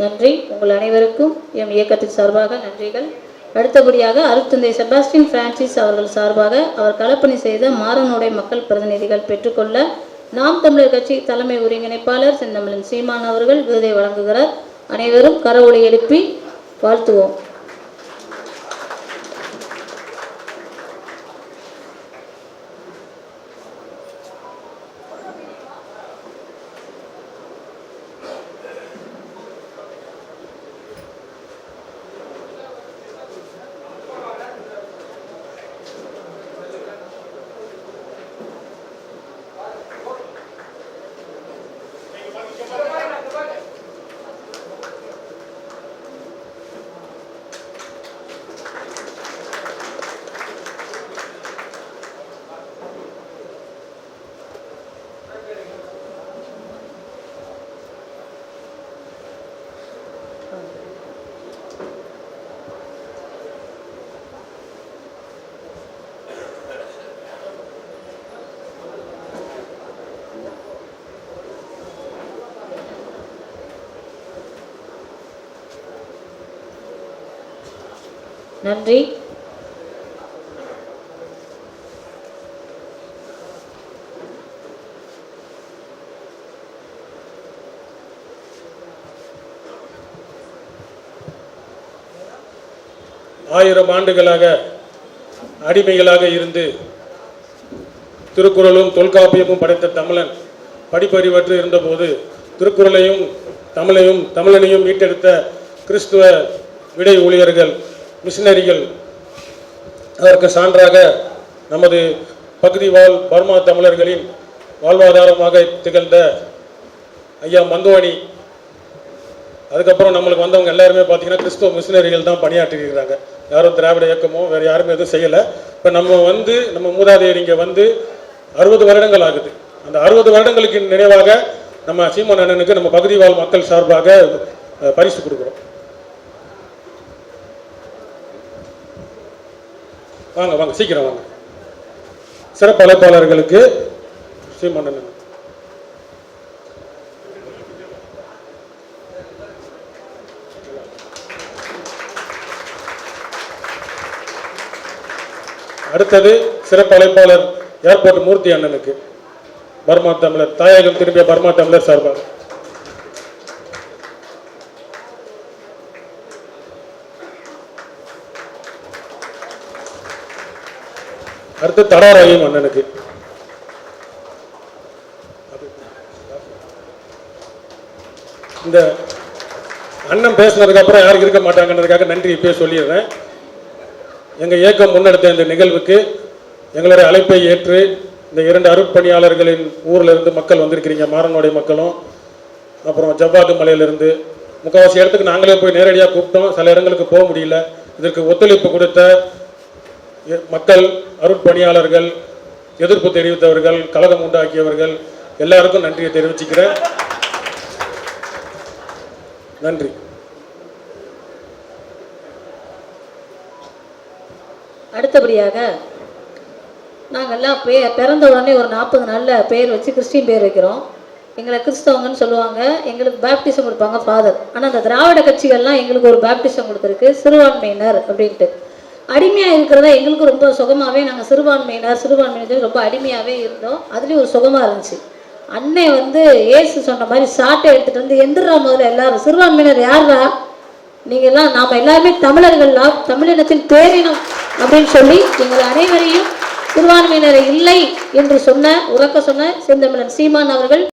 நன்றி. உங்கள் அனைவருக்கும் எம் இயக்கத்தின் சார்பாக நன்றிகள். அடுத்தபடியாக அருட்தந்தை செபாஸ்டின் பிரான்சிஸ் அவர்கள் சார்பாக அவர் களப்பணி செய்த மாறனுடைய மக்கள் பிரதிநிதிகள் பெற்றுக்கொள்ள நாம் தமிழர் கட்சி தலைமை ஒருங்கிணைப்பாளர் செந்தமிழன் சீமான் அவர்கள் விருதை வழங்குகிறார். அனைவரும் கரவொலி எழுப்பி வாழ்த்துவோம். நன்றி. ஆயிரம் ஆண்டுகளாக அடிமைகளாக இருந்து திருக்குறளும் தொல்காப்பியமும் படைத்த தமிழன் படிப்பறிவற்று இருந்தபோது திருக்குறளையும் தமிழையும் தமிழனையும் மீட்டெடுத்த கிறிஸ்துவ விடை ஊழியர்கள் மிஷினரிகள் அதற்கு சான்றாக நமது பகுதி வாழ் பர்மா தமிழர்களின் வாழ்வாதாரமாக திகழ்ந்த ஐயா மங்குவாணி அதுக்கப்புறம் நம்மளுக்கு வந்தவங்க எல்லாருமே பார்த்தீங்கன்னா கிறிஸ்துவ மிஷினரிகள் தான் பணியாற்றிருக்கிறாங்க யாரும் திராவிட இயக்கமோ வேறு யாருமே எதுவும் செய்யலை. இப்போ நம்ம வந்து நம்ம மூதாதையர் இங்கே வந்து அறுபது வருடங்கள் ஆகுது. அந்த அறுபது வருடங்களுக்கு நினைவாக நம்ம சீமான் அண்ணனுக்கு நம்ம பகுதி வாழ் மக்கள் சார்பாக பரிசு கொடுக்குறோம். வாங்க வாங்க சீக்கிரம் வாங்க. சிறப்பு அழைப்பாளர்களுக்கு சீமான் அடுத்தது சிறப்பு அழைப்பாளர் ஏர்போர்ட் மூர்த்தி அண்ணனுக்கு. பர்மா தமிழர் தாயகம் திரும்பிய பர்மா தமிழர் சார்பாக. அடுத்து தடாராயும் அண்ணனுக்கு. இந்த அண்ணன் பேசினதுக்கு அப்புறம் யாருக்கு இருக்க மாட்டாங்கன்றதுக்காக நன்றி இப்பயே சொல்லிடுறேன். எங்கள் இயக்கம் முன்னெடுத்த இந்த நிகழ்வுக்கு எங்களுடைய அழைப்பை ஏற்று இந்த இரண்டு அருட்பணியாளர்களின் ஊரில் இருந்து மக்கள் வந்திருக்கிறீங்க மாறனுடைய மக்களும் அப்புறம் ஜவ்வாது மலையிலிருந்து. முக்கால்வாசி இடத்துக்கு நாங்களே போய் நேரடியாக கூப்பிட்டோம். சில இடங்களுக்கு போக முடியல. இதற்கு ஒத்துழைப்பு கொடுத்த மக்கள் அருட்பணியாளர்கள் எதிர்ப்பு தெரிவித்தவர்கள் கழகம் உண்டாக்கியவர்கள் எல்லாருக்கும் நன்றியை தெரிவிச்சுக்கிறேன். நன்றி. அடுத்தபடியாக நாங்கள்லாம் பே பிறந்த உடனே ஒரு நாற்பது நாளில் பேர் வச்சு கிறிஸ்டின் பேர் வைக்கிறோம். எங்களை கிறிஸ்தவங்கன்னு சொல்லுவாங்க. எங்களுக்கு பேப்டிசம் கொடுப்பாங்க ஃபாதர் ஆனால் அந்த திராவிட கட்சிகள்லாம் எங்களுக்கு ஒரு பேப்டிசம் கொடுத்துருக்கு சிறுபான்மையினர் அப்படின்ட்டு. அடிமையாக இருக்கிறதா எங்களுக்கு ரொம்ப சுகமாகவே நாங்கள் சிறுபான்மையினர் சிறுபான்மையினர் ரொம்ப அடிமையாகவே இருந்தோம். அதுலேயும் ஒரு சுகமாக இருந்துச்சு. அன்னை வந்து ஏசு சொன்ன மாதிரி சாட்டை எடுத்துகிட்டு வந்து எந்திரா முதல்ல எல்லாரும். சிறுபான்மையினர் யாரா நீங்கள்லாம் எல்லாம் எல்லாருமே தமிழர்கள்லாம் தமிழினத்தின் பேரினம் அப்படின்னு சொல்லி எங்கள் அனைவரையும் சிறுபான்மையினரை இல்லை என்று சொன்ன உறக்க சொன்ன செந்தமிழன் சீமான் அவர்கள்